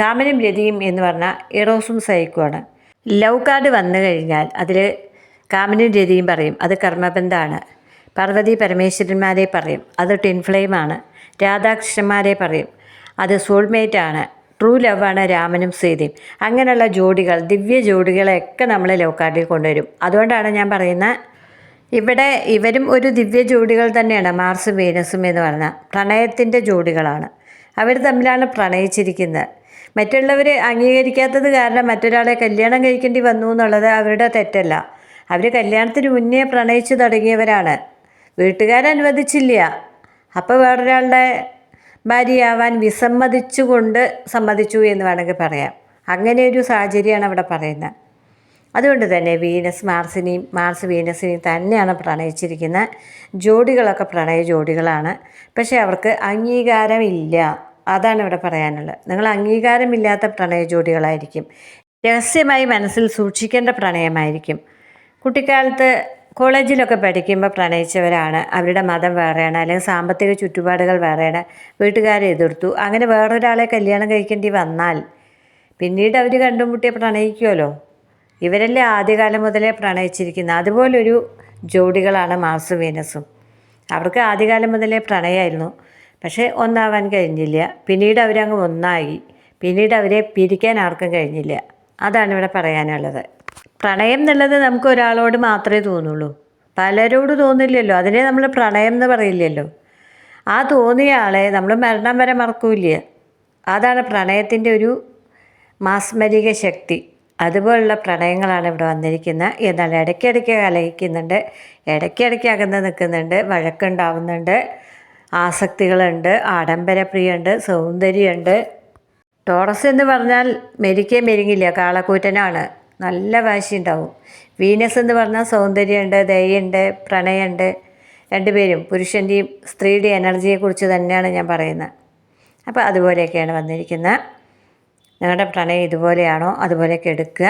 കാമനും രതിയും എന്ന് പറഞ്ഞാൽ ഇറോസും സൈക്കുമാണ് ലവ് കാർഡ് വന്നു കഴിഞ്ഞാൽ അതിൽ കാമനും രതിയും പറയും. അത് കർമ്മബന്ധമാണ് പാർവതി പരമേശ്വരന്മാരെ പറയും. അത് ടിൻ ഫ്ലെയിമാണ് രാധാകൃഷ്ണന്മാരെ പറയും. അത് സോൾമേറ്റാണ്. ട്രൂ ലവാണ് രാമനും സീതയും അങ്ങനെയുള്ള ജോഡികൾ ദിവ്യ ജോഡികളെയൊക്കെ നമ്മൾ ലവ് കാർഡിൽ കൊണ്ടുവരും. അതുകൊണ്ടാണ് ഞാൻ പറയുന്നത് ഇവിടെ ഇവരും ഒരു ദിവ്യ ജോഡികൾ തന്നെയാണ് മാർസ് വീനസും എന്ന് പറഞ്ഞാൽ പ്രണയത്തിന്റെ ജോഡികളാണ്. അവർ തമ്മിലാണ് പ്രണയിച്ചിരിക്കുന്നത്. മറ്റുള്ളവർ അംഗീകരിക്കാത്തത് കാരണം മറ്റൊരാളെ കല്യാണം കഴിക്കേണ്ടി വന്നു എന്നുള്ളത് അവരുടെ തെറ്റല്ല. അവർ കല്യാണത്തിന് മുന്നേ പ്രണയിച്ചു തുടങ്ങിയവരാണ്. വീട്ടുകാരനുവദിച്ചില്ല അപ്പോൾ വേറൊരാളുടെ ഭാര്യയാവാൻ വിസമ്മതിച്ചുകൊണ്ട് സമ്മതിച്ചു എന്ന് വേണമെങ്കിൽ പറയാം. അങ്ങനെ ഒരു സാഹചര്യമാണ് അവിടെ പറയുന്നത്. അതുകൊണ്ട് തന്നെ വീനസ് മാർസിനെയും മാർസ് വീനസിനെയും തന്നെയാണ് പ്രണയിച്ചിരിക്കുന്ന ജോഡികളൊക്കെ പ്രണയ ജോഡികളാണ്. പക്ഷേ അവർക്ക് അംഗീകാരമില്ല. അതാണ് ഇവിടെ പറയാനുള്ളത്. നിങ്ങൾ അംഗീകാരമില്ലാത്ത പ്രണയ ജോഡികളായിരിക്കും. രഹസ്യമായി മനസ്സിൽ സൂക്ഷിക്കേണ്ട പ്രണയമായിരിക്കും. കുട്ടിക്കാലത്ത് കോളേജിലൊക്കെ പഠിക്കുമ്പോൾ പ്രണയിച്ചവരാണ്. അവരുടെ മതം വേറെയാണ്. അല്ലെങ്കിൽ സാമ്പത്തിക ചുറ്റുപാടുകൾ വേറെയാണ്. വീട്ടുകാരെ എതിർത്തു. അങ്ങനെ വേറൊരാളെ കല്യാണം കഴിക്കേണ്ടി വന്നാൽ പിന്നീട് അവർ കണ്ടുമുട്ടിയ പ്രണയിക്കുമല്ലോ ഇവരല്ലേ ആദ്യകാലം മുതലേ പ്രണയിച്ചിരിക്കുന്നത്. അതുപോലൊരു ജോഡികളാണ് മാർസും വീനസും. അവർക്ക് ആദ്യകാലം മുതലേ പ്രണയമായിരുന്നു പക്ഷേ ഒന്നാവാൻ കഴിഞ്ഞില്ല. പിന്നീട് അവരങ്ങ് ഒന്നായി. പിന്നീട് അവരെ പിരിക്കാൻ ആർക്കും കഴിഞ്ഞില്ല. അതാണ് ഇവിടെ പറയാനുള്ളത്. പ്രണയം എന്നുള്ളത് നമുക്ക് ഒരാളോട് മാത്രമേ തോന്നുള്ളൂ. പലരോട് തോന്നില്ലല്ലോ. അതിനെ നമ്മൾ പ്രണയം എന്ന് പറയില്ലല്ലോ. ആ തോന്നിയ ആളെ നമ്മൾ മരണം വരെ മറക്കൂല അതാണ് പ്രണയത്തിന്റെ ഒരു മാസ്മരിക ശക്തി. അതുപോലുള്ള പ്രണയങ്ങളാണ് ഇവിടെ വന്നിരിക്കുന്നത് എന്നാൽ ഇടയ്ക്കിടയ്ക്ക് കലഹിക്കുന്നുണ്ട്. ഇടയ്ക്കിടയ്ക്ക് അകന്ന് നിൽക്കുന്നുണ്ട്. വഴക്കുണ്ടാവുന്നുണ്ട്. ആസക്തികളുണ്ട്. ആഡംബരപ്രിയുണ്ട് സൗന്ദര്യമുണ്ട് ടോറസ് എന്ന് പറഞ്ഞാൽ മെരിക്കേ മെരുങ്ങില്ല. കാളക്കൂറ്റനാണ്. നല്ല വാശിയുണ്ടാവും. വീനസ് എന്ന് പറഞ്ഞാൽ സൗന്ദര്യമുണ്ട് ദയുണ്ട് പ്രണയമുണ്ട് രണ്ടുപേരും പുരുഷന്റെയും സ്ത്രീയുടെയും എനർജിയെക്കുറിച്ച് തന്നെയാണ് ഞാൻ പറയുന്നത്. അപ്പോൾ അതുപോലെയൊക്കെയാണ് വന്നിരിക്കുന്നത്. നിങ്ങളുടെ പ്രണയം ഇതുപോലെയാണോ? അതുപോലെയൊക്കെ എടുക്കുക.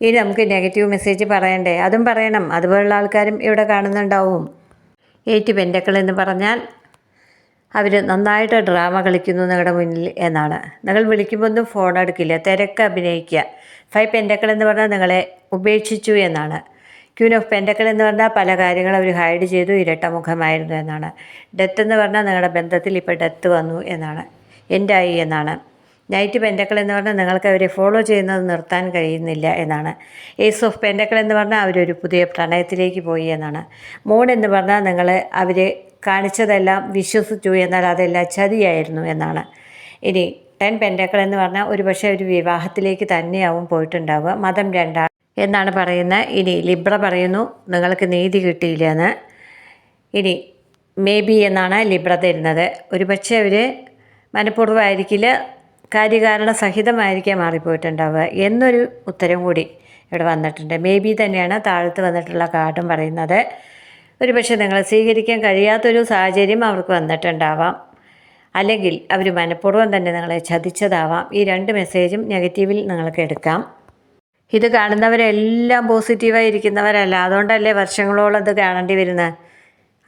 ഇനി നമുക്ക് നെഗറ്റീവ് മെസ്സേജ് പറയണ്ടേ? അതും പറയണം. അതുപോലുള്ള ആൾക്കാരും ഇവിടെ കാണുന്നുണ്ടാവും. എയ്റ്റ് പെൻഡക്കൾ എന്ന് പറഞ്ഞാൽ അവർ നന്നായിട്ട് ഡ്രാമ കളിക്കുന്നു നിങ്ങളുടെ മുന്നിൽ എന്നാണ്. നിങ്ങൾ വിളിക്കുമ്പോൾ ഒന്നും ഫോൺ എടുക്കില്ല. തിരക്ക് അഭിനയിക്കുക. ഫൈവ് പെന്റക്കൾ എന്ന് പറഞ്ഞാൽ നിങ്ങളെ ഉപേക്ഷിച്ചു എന്നാണ്. ക്യൂൻ ഓഫ് പെന്റക്കൾ എന്ന് പറഞ്ഞാൽ പല കാര്യങ്ങളും അവർ ഹൈഡ് ചെയ്തു ഇരട്ടമുഖമായിരുന്നു എന്നാണ്. ഡെത്ത് എന്ന് പറഞ്ഞാൽ നിങ്ങളുടെ ബന്ധത്തിൽ ഇപ്പോൾ ഡെത്ത് വന്നു എന്നാണ്. എൻഡായി എന്നാണ്. നൈറ്റ് പെന്റക്കൾ എന്ന് പറഞ്ഞാൽ നിങ്ങൾക്ക് അവരെ ഫോളോ ചെയ്യുന്നത് നിർത്താൻ കഴിയുന്നില്ല എന്നാണ്. ഏസ് ഓഫ് പെന്റക്കൾ എന്ന് പറഞ്ഞാൽ അവരൊരു പുതിയ പ്രണയത്തിലേക്ക് പോയി എന്നാണ്. മൂൺ എന്ന് പറഞ്ഞാൽ നിങ്ങൾ അവർ കാണിച്ചതെല്ലാം വിശ്വസിച്ചു എന്നാൽ അതെല്ലാം ചതിയായിരുന്നു എന്നാണ്. ഇനി ടെൻ പെൻഡക്കൾ എന്ന് പറഞ്ഞാൽ ഒരു പക്ഷേ ഒരു വിവാഹത്തിലേക്ക് തന്നെയാവും പോയിട്ടുണ്ടാവുക. മതം രണ്ടാണ് എന്നാണ് പറയുന്നത്. ഇനി ലിബ്ര പറയുന്നു. നിങ്ങൾക്ക് നീതി കിട്ടിയില്ല എന്ന് ഇനി മേ ബി എന്നാണ് ലിബ്ര തരുന്നത്. ഒരു പക്ഷേ അവർ മനഃപൂർവമായിരിക്കില്ല കാര്യകാരണ സഹിതമായിരിക്കാം മാറിപ്പോയിട്ടുണ്ടാവുക എന്നൊരു ഉത്തരം കൂടി ഇവിടെ വന്നിട്ടുണ്ട്. മേ ബി തന്നെയാണ് താഴത്ത് വന്നിട്ടുള്ള കാർഡും പറയുന്നത്. ഒരു പക്ഷേ നിങ്ങൾ സ്വീകരിക്കാൻ കഴിയാത്തൊരു സാഹചര്യം അവർക്ക് വന്നിട്ടുണ്ടാവാം. അല്ലെങ്കിൽ അവർ മനഃപൂർവം തന്നെ നിങ്ങളെ ചതിച്ചതാവാം. ഈ രണ്ട് മെസ്സേജും നെഗറ്റീവിൽ നിങ്ങൾക്ക് എടുക്കാം. ഇത് കാണുന്നവരെല്ലാം പോസിറ്റീവായി ഇരിക്കുന്നവരല്ല. അതുകൊണ്ടല്ലേ വർഷങ്ങളോളം ഇത് കാണേണ്ടി വരുന്നത്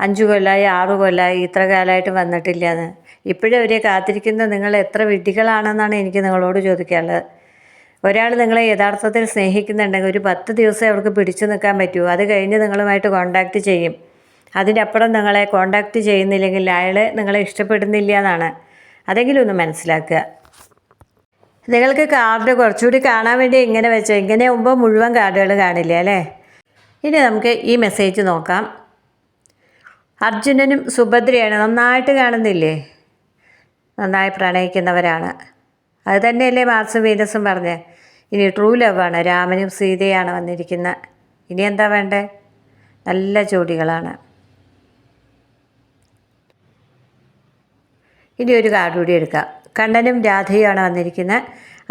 അഞ്ച് കൊല്ലമായി ആറ് കൊല്ലമായി ഇത്ര കാലമായിട്ട് വന്നിട്ടില്ല എന്ന്. ഇപ്പോഴും അവരെ കാത്തിരിക്കുന്ന നിങ്ങൾ എത്ര വിഡ്ഢികളാണെന്നാണ് എനിക്ക് നിങ്ങളോട് ചോദിക്കാനുള്ളത്. ഒരാൾ നിങ്ങളെ യഥാർത്ഥത്തിൽ സ്നേഹിക്കുന്നുണ്ടെങ്കിൽ ഒരു പത്ത് ദിവസം അവർക്ക് പിടിച്ചു നിൽക്കാൻ പറ്റുമോ അത് കഴിഞ്ഞ് നിങ്ങളുമായിട്ട് കോണ്ടാക്റ്റ് ചെയ്യും. അതിനപ്പുറം നിങ്ങളെ കോണ്ടാക്റ്റ് ചെയ്യുന്നില്ലെങ്കിൽ അയാൾ നിങ്ങളെ ഇഷ്ടപ്പെടുന്നില്ല എന്നാണ്. അതെങ്കിലും ഒന്ന് മനസ്സിലാക്കുക. നിങ്ങൾക്ക് കാർഡ് കുറച്ചുകൂടി കാണാൻ വേണ്ടി ഇങ്ങനെ വെച്ചോ. ഇങ്ങനെ ആകുമ്പോൾ മുഴുവൻ കാർഡുകൾ കാണില്ല അല്ലേ? ഇനി നമുക്ക് ഈ മെസ്സേജ് നോക്കാം. അർജുനനും സുഭദ്രയാണ് നന്നായിട്ട് കാണുന്നില്ലേ? നന്നായി പ്രണയിക്കുന്നവരാണ്. അത് തന്നെയല്ലേ മാർസും വീനസും പറഞ്ഞ്. ഇനി ട്രൂ ലവാണ് രാമനും സീതയാണ് വന്നിരിക്കുന്നത് ഇനി എന്താ വേണ്ടേ? നല്ല ജോഡികളാണ്. ഇനി ഒരു കാർഡ് കൂടി എടുക്കാം. കണ്ണനും രാധയുമാണ് വന്നിരിക്കുന്നത്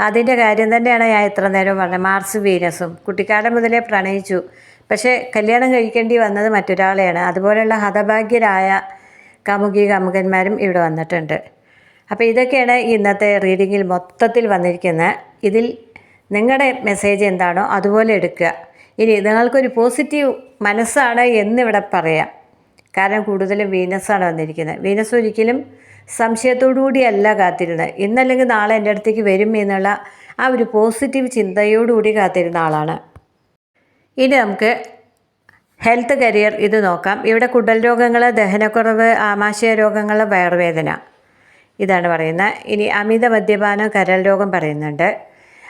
അതിന്റെ കാര്യം തന്നെയാണ് ഞാൻ ഇത്ര നേരം പറഞ്ഞത്. മാർസ് വീനസും. കുട്ടിക്കാലം മുതലേ പ്രണയിച്ചു. പക്ഷേ കല്യാണം കഴിക്കേണ്ടി വന്നത് മറ്റൊരാളെയാണ്. അതുപോലെയുള്ള ഹതഭാഗ്യരായ കാമുകി കാമുകന്മാരും ഇവിടെ വന്നിട്ടുണ്ട്. അപ്പോൾ ഇതൊക്കെയാണ് ഇന്നത്തെ റീഡിങ്ങിൽ മൊത്തത്തിൽ വന്നിരിക്കുന്നത് ഇതിൽ നിങ്ങളുടെ മെസ്സേജ് എന്താണോ അതുപോലെ എടുക്കുക. ഇനി നിങ്ങൾക്കൊരു പോസിറ്റീവ് മനസ്സാണ് എന്നിവിടെ പറയാം. കാരണം കൂടുതലും വീനസ്സാണ് വന്നിരിക്കുന്നത് വീനസ് ഒരിക്കലും സംശയത്തോടു കൂടിയല്ല കാത്തിരുന്നത്. ഇന്നല്ലെങ്കിൽ നാളെ എന്റെ അടുത്തേക്ക് വരും എന്നുള്ള ആ ഒരു പോസിറ്റീവ് ചിന്തയോടുകൂടി കാത്തിരുന്ന ആളാണ്. ഇനി നമുക്ക് ഹെൽത്ത് കരിയർ ഇത് നോക്കാം. ഇവിടെ കുടൽ രോഗങ്ങൾ ദഹനക്കുറവ് ആമാശയ രോഗങ്ങൾ വയറുവേദന ഇതാണ് പറയുന്നത്. ഇനി അമിത മദ്യപാനം കരൽ രോഗം പറയുന്നുണ്ട്.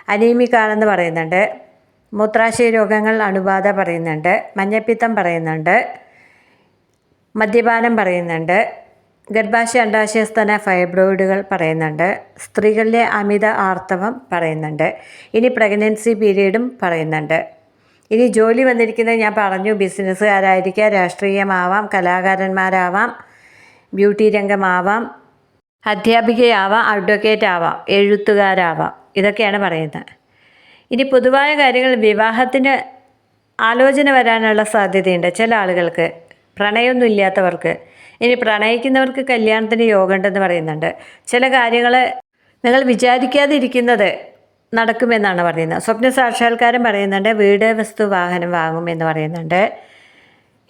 അനീമിക് ആണെന്ന് പറയുന്നുണ്ട്. മൂത്രാശയ രോഗങ്ങൾ അണുബാധ പറയുന്നുണ്ട്. മഞ്ഞപ്പിത്തം പറയുന്നുണ്ട്. മദ്യപാനം പറയുന്നുണ്ട്. ഗർഭാശയ അണ്ടാശയ ഫൈബ്രോയിഡുകൾ പറയുന്നുണ്ട്. സ്ത്രീകളിലെ അമിത ആർത്തവം പറയുന്നുണ്ട്. ഇനി പ്രഗ്നൻസി പീരീഡും പറയുന്നുണ്ട്. ഇനി ജോലി വന്നിരിക്കുന്നത് ഞാൻ പറഞ്ഞു ബിസിനസ്സുകാരായിരിക്കാം രാഷ്ട്രീയമാവാം കലാകാരന്മാരാവാം ബ്യൂട്ടി രംഗമാവാം അധ്യാപികയാവാം അഡ്വക്കേറ്റ് ആവാം എഴുത്തുകാരാവാം. ഇതൊക്കെയാണ് പറയുന്നത്. ഇനി പൊതുവായ കാര്യങ്ങൾ വിവാഹത്തിന് ആലോചന വരാനുള്ള സാധ്യതയുണ്ട്. ചില ആളുകൾക്ക് പ്രണയമൊന്നും ഇല്ലാത്തവർക്ക്. ഇനി പ്രണയിക്കുന്നവർക്ക് കല്യാണത്തിന് യോഗമുണ്ടെന്ന് പറയുന്നുണ്ട്. ചില കാര്യങ്ങൾ നിങ്ങൾ വിചാരിക്കാതിരിക്കുന്നത് നടക്കുമെന്നാണ് പറയുന്നത്. സ്വപ്ന സാക്ഷാത്കാരം പറയുന്നുണ്ട് വീട് വസ്തു വാഹനം വാങ്ങുമെന്ന് പറയുന്നുണ്ട്.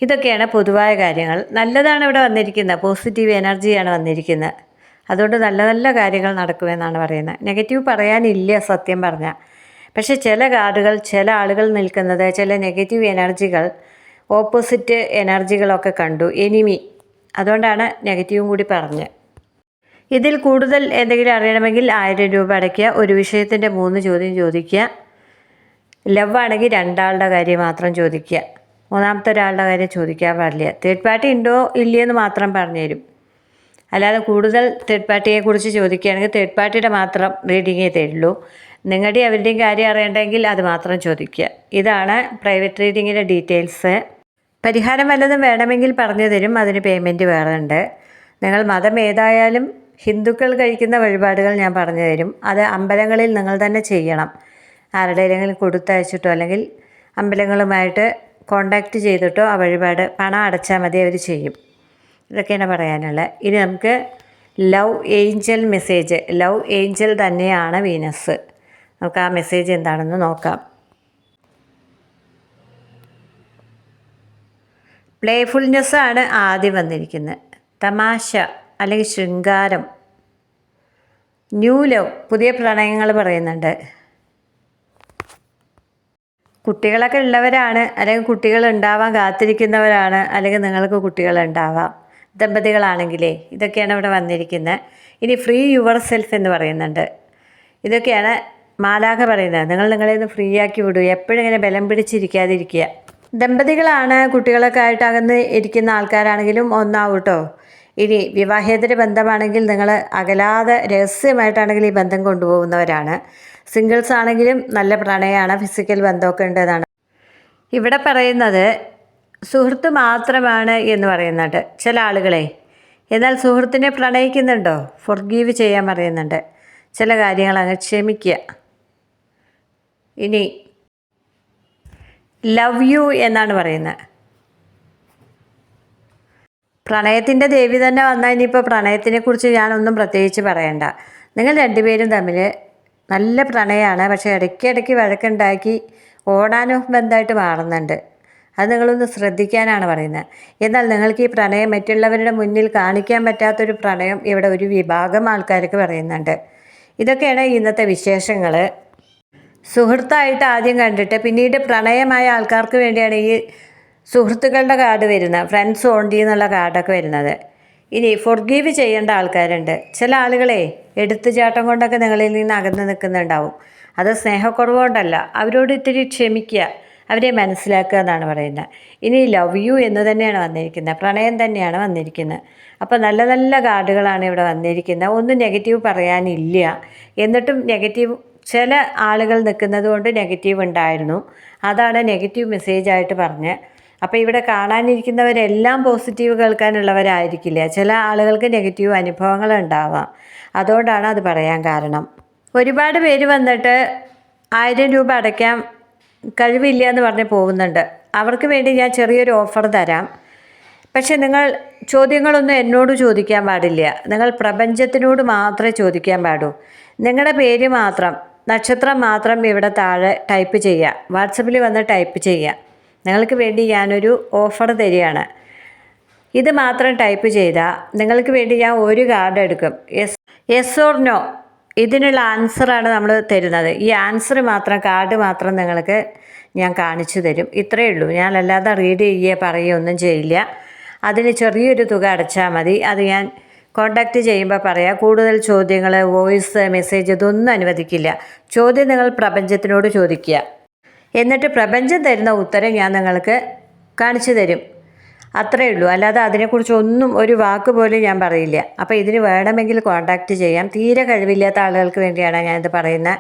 ഇതൊക്കെയാണ് പൊതുവായ കാര്യങ്ങൾ. നല്ലതാണ് ഇവിടെ വന്നിരിക്കുന്നത്. പോസിറ്റീവ് എനർജിയാണ് വന്നിരിക്കുന്നത്. അതുകൊണ്ട് നല്ല നല്ല കാര്യങ്ങൾ നടക്കുമെന്നാണ് പറയുന്നത്. നെഗറ്റീവ് പറയാനില്ല സത്യം പറഞ്ഞാൽ. പക്ഷെ ചില കാർഡുകൾ ചില ആളുകൾ നിൽക്കുന്നത് ചില നെഗറ്റീവ് എനർജികൾ ഓപ്പോസിറ്റ് എനർജികളൊക്കെ കണ്ടു. എനിമി അതുകൊണ്ടാണ് നെഗറ്റീവും കൂടി പറഞ്ഞത് ഇതിൽ കൂടുതൽ എന്തെങ്കിലും അറിയണമെങ്കിൽ ആയിരം രൂപ അടയ്ക്കുക. ഒരു വിഷയത്തിന്റെ മൂന്ന് ചോദ്യം ചോദിക്കുക. ലവ് ആണെങ്കിൽ രണ്ടാളുടെ കാര്യം മാത്രം ചോദിക്കുക. മൂന്നാമത്തെ ഒരാളുടെ കാര്യം ചോദിക്കാൻ പാടില്ല. തേർഡ് പാർട്ടി ഉണ്ടോ? ഇല്ലയെന്ന് മാത്രം പറഞ്ഞു തരും. അല്ലാതെ കൂടുതൽ തേർഡ് പാർട്ടിയെക്കുറിച്ച് ചോദിക്കുകയാണെങ്കിൽ തേർഡ് പാർട്ടിയുടെ മാത്രം റീഡിങ്ങേ തരുള്ളൂ. നിങ്ങളുടെ അവരുടെയും കാര്യം അറിയണ്ടെങ്കിൽ അത് മാത്രം ചോദിക്കുക. ഇതാണ് പ്രൈവറ്റ് റീഡിങ്ങിന്റെ ഡീറ്റെയിൽസ് പരിഹാരം വല്ലതും വേണമെങ്കിൽ പറഞ്ഞു തരും അതിന് പേയ്മെന്റ് വേറെ ഉണ്ട് നിങ്ങൾ മതം ഏതായാലും ഹിന്ദുക്കൾ കഴിക്കുന്ന വഴിപാടുകൾ ഞാൻ പറഞ്ഞു തരും. അത് അമ്പലങ്ങളിൽ നിങ്ങൾ തന്നെ ചെയ്യണം. ആരുടെയെങ്കിലും കൊടുത്തയച്ചിട്ടോ അല്ലെങ്കിൽ അമ്പലങ്ങളുമായിട്ട് കോണ്ടാക്റ്റ് ചെയ്തിട്ടോ ആ വഴിപാട് പണം അടച്ചാൽ മതി അവർ ചെയ്യും. ഇതൊക്കെയാണ് പറയാനുള്ളത്. ഇനി നമുക്ക് love angel message. Love angel തന്നെയാണ് വീനസ്. നമുക്ക് ആ മെസ്സേജ് എന്താണെന്ന് നോക്കാം. പ്ലേഫുൾനെസ് ആണ് ആദ്യം വന്നിരിക്കുന്നത്. തമാശ അല്ലെങ്കിൽ ശൃംഗാരം. ന്യൂ ലവ് പുതിയ പ്രണയങ്ങൾ പറയുന്നുണ്ട്. കുട്ടികളൊക്കെ ഉള്ളവരാണ് അല്ലെങ്കിൽ കുട്ടികൾ ഉണ്ടാവാൻ കാത്തിരിക്കുന്നവരാണ് അല്ലെങ്കിൽ നിങ്ങൾക്ക് കുട്ടികൾ ഉണ്ടാവാം. ദമ്പതികളാണെങ്കിലേ ഇതൊക്കെയാണ് ഇവിടെ വന്നിരിക്കുന്നത്. ഇനി ഫ്രീ യുവർ സെൽഫ് എന്ന് പറയുന്നുണ്ട്. ഇതൊക്കെയാണ് മാലാഖ പറയുന്നത്. നിങ്ങൾ നിങ്ങളെ ഒന്ന് ഫ്രീ ആക്കി വിടൂ. എപ്പോഴും ഇങ്ങനെ ബലം പിടിച്ചിരിക്കാതിരിക്കുക. ദമ്പതികളാണ് കുട്ടികളൊക്കെ ആയിട്ട് അകന്ന് ഇരിക്കുന്ന ആൾക്കാരാണെങ്കിലും ഒന്നാവും കേട്ടോ ഇനി വിവാഹേതര ബന്ധമാണെങ്കിൽ നിങ്ങൾ അകലാതെ രഹസ്യമായിട്ടാണെങ്കിൽ ഈ ബന്ധം കൊണ്ടുപോകുന്നവരാണ്. സിംഗിൾസ് ആണെങ്കിലും നല്ല പ്രണയമാണ് ഫിസിക്കൽ ബന്ധമൊക്കെ ഉണ്ടെന്നാണ് ഇവിടെ പറയുന്നത് സുഹൃത്ത് മാത്രമാണ് എന്ന് പറയുന്നുണ്ട് ചില ആളുകളെ. എന്നാൽ സുഹൃത്തിനെ പ്രണയിക്കുന്നുണ്ടോ? ഫൊർഗീവ് ചെയ്യാൻ പറയുന്നുണ്ട്. ചില കാര്യങ്ങൾ അങ്ങ് ക്ഷമിക്കുക. ഇനി ലവ് യു എന്നാണ് പറയുന്നത്. പ്രണയത്തിന്റെ ദേവി തന്നെ വന്നാൽ ഇനിയിപ്പോൾ പ്രണയത്തിനെക്കുറിച്ച് ഞാനൊന്നും പ്രത്യേകിച്ച് പറയണ്ട. നിങ്ങൾ രണ്ടുപേരും തമ്മിൽ നല്ല പ്രണയമാണ് പക്ഷേ ഇടയ്ക്കിടയ്ക്ക് വഴക്കുണ്ടാക്കി ഓടാനും ബന്ധമായിട്ട് മാറുന്നുണ്ട്. അത് നിങ്ങളൊന്ന് ശ്രദ്ധിക്കാനാണ് പറയുന്നത്. എന്നാൽ നിങ്ങൾക്ക് ഈ പ്രണയം മറ്റുള്ളവരുടെ മുന്നിൽ കാണിക്കാൻ പറ്റാത്തൊരു പ്രണയം ഇവിടെ ഒരു വിഭാഗം ആൾക്കാർക്ക് പറയുന്നുണ്ട്. ഇതൊക്കെയാണ് ഇന്നത്തെ വിശേഷങ്ങൾ സുഹൃത്തായിട്ട് ആദ്യം കണ്ടിട്ട് പിന്നീട് പ്രണയമായ ആൾക്കാർക്ക് വേണ്ടിയാണ് ഈ സുഹൃത്തുക്കളുടെ കാർഡ് വരുന്നത് ഫ്രണ്ട്സ് ഓണ്ടി എന്നുള്ള കാർഡൊക്കെ വരുന്നത്. ഇനി ഫൊർഗീവ് ചെയ്യേണ്ട ആൾക്കാരുണ്ട്. ചില ആളുകളെ എടുത്തുചാട്ടം കൊണ്ടൊക്കെ നിങ്ങളിൽ നിന്ന് അകന്ന് നിൽക്കുന്നുണ്ടാവും. അത് സ്നേഹക്കുറവ് കൊണ്ടല്ല അവരോട് ഇത്തിരി ക്ഷമിക്കുക അവരെ മനസ്സിലാക്കുക എന്നാണ് പറയുന്നത്. ഇനി ലവ് യു എന്ന് തന്നെയാണ് വന്നിരിക്കുന്നത്. പ്രണയം തന്നെയാണ് വന്നിരിക്കുന്നത്. അപ്പോൾ നല്ല നല്ല കാർഡുകളാണ് ഇവിടെ വന്നിരിക്കുന്നത്. ഒന്നും നെഗറ്റീവ് പറയാനില്ല. എന്നിട്ടും നെഗറ്റീവ് ചില ആളുകൾ നിൽക്കുന്നത് കൊണ്ട് നെഗറ്റീവ് ഉണ്ടായിരുന്നു. അതാണ് നെഗറ്റീവ് മെസ്സേജ് ആയിട്ട് പറഞ്ഞ് അപ്പോൾ ഇവിടെ കാണാനിരിക്കുന്നവരെല്ലാം പോസിറ്റീവ് കേൾക്കാനുള്ളവരായിരിക്കില്ല? ചില ആളുകൾക്ക് നെഗറ്റീവ് അനുഭവങ്ങൾ ഉണ്ടാവാം. അതുകൊണ്ടാണ് അത് പറയാൻ കാരണം. ഒരുപാട് പേര് വന്നിട്ട് ആയിരം രൂപ അടയ്ക്കാൻ കഴിവില്ല എന്ന് പറഞ്ഞ് പോകുന്നുണ്ട്. അവർക്ക് വേണ്ടി ഞാൻ ചെറിയൊരു ഓഫർ തരാം. പക്ഷെ നിങ്ങൾ ചോദ്യങ്ങളൊന്നും എന്നോട് ചോദിക്കാൻ പാടില്ല. നിങ്ങൾ പ്രപഞ്ചത്തിനോട് മാത്രമേ ചോദിക്കാൻ പാടൂ. നിങ്ങളുടെ പേര് മാത്രം. നക്ഷത്രം മാത്രം ഇവിടെ താഴെ ടൈപ്പ് ചെയ്യുക വാട്സപ്പിൽ വന്ന് ടൈപ്പ് ചെയ്യുക നിങ്ങൾക്ക് വേണ്ടി ഞാനൊരു ഓഫർ തരികയാണ്. ഇത് മാത്രം ടൈപ്പ് ചെയ്താൽ നിങ്ങൾക്ക് വേണ്ടി ഞാൻ ഒരു കാർഡ് എടുക്കും. എസ് എസ് ഓർ നോ ഇതിനുള്ള ആൻസറാണ് നമ്മൾ തരുന്നത്. ഈ ആൻസർ മാത്രം കാർഡ് മാത്രം നിങ്ങൾക്ക് ഞാൻ കാണിച്ചു തരും. ഇത്രയേ ഉള്ളൂ. ഞാൻ അല്ലാതെ റീഡ് ചെയ്യുക പറയുകയൊന്നും ചെയ്യില്ല. അതിന് ചെറിയൊരു തുക അടച്ചാൽ മതി. അത് ഞാൻ കോണ്ടാക്റ്റ് ചെയ്യുമ്പോൾ പറയാം കൂടുതൽ ചോദ്യങ്ങൾ വോയിസ് മെസ്സേജ് ഇതൊന്നും അനുവദിക്കില്ല. ചോദ്യം നിങ്ങൾ പ്രപഞ്ചത്തിനോട് ചോദിക്കുക. എന്നിട്ട് പ്രപഞ്ചം തരുന്ന ഉത്തരം ഞാൻ നിങ്ങൾക്ക് കാണിച്ചു തരും. അത്രയേ ഉള്ളൂ. അല്ലാതെ അതിനെക്കുറിച്ച് ഒന്നും ഒരു വാക്ക് പോലും ഞാൻ പറയില്ല. അപ്പോൾ ഇതിന് വേണമെങ്കിൽ കോണ്ടാക്റ്റ് ചെയ്യാം. തീരെ കഴിവില്ലാത്ത ആളുകൾക്ക് വേണ്ടിയാണ് ഞാനിത് പറയുന്നത്.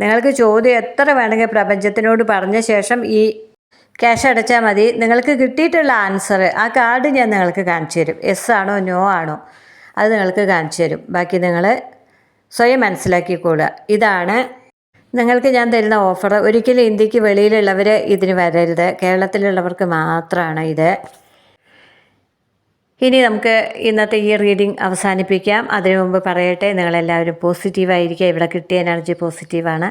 നിങ്ങൾക്ക് ചോദ്യം എത്ര വേണമെങ്കിൽ പ്രപഞ്ചത്തിനോട് പറഞ്ഞ ശേഷം ഈ ക്യാഷ് അടച്ചാൽ മതി. നിങ്ങൾക്ക് കിട്ടിയിട്ടുള്ള ആൻസർ ആ കാർഡ് ഞാൻ നിങ്ങൾക്ക് കാണിച്ചു തരും. എസ് ആണോ നോ ആണോ. അത് നിങ്ങൾക്ക് കാണിച്ചു തരും. ബാക്കി നിങ്ങൾ സ്വയം മനസ്സിലാക്കിക്കൊള്ളുക ഇതാണ് നിങ്ങൾക്ക് ഞാൻ തരുന്ന ഓഫർ ഒരിക്കലും ഇന്ത്യയ്ക്ക് വെളിയിലുള്ളവർ ഇതിന് വരരുത്. കേരളത്തിലുള്ളവർക്ക് മാത്രമാണ് ഇത്. ഇനി നമുക്ക് ഇന്നത്തെ ഈ റീഡിംഗ് അവസാനിപ്പിക്കാം. അതിനു മുമ്പ് പറയട്ടെ നിങ്ങളെല്ലാവരും പോസിറ്റീവായിരിക്കുക ഇവിടെ കിട്ടിയ എനർജി പോസിറ്റീവാണ്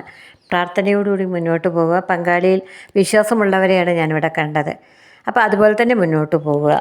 പ്രാർത്ഥനയോടുകൂടി മുന്നോട്ട് പോവുക. പങ്കാളിയിൽ വിശ്വാസമുള്ളവരെയാണ് ഞാനിവിടെ കണ്ടത്. അപ്പോൾ അതുപോലെ തന്നെ മുന്നോട്ട് പോവുക.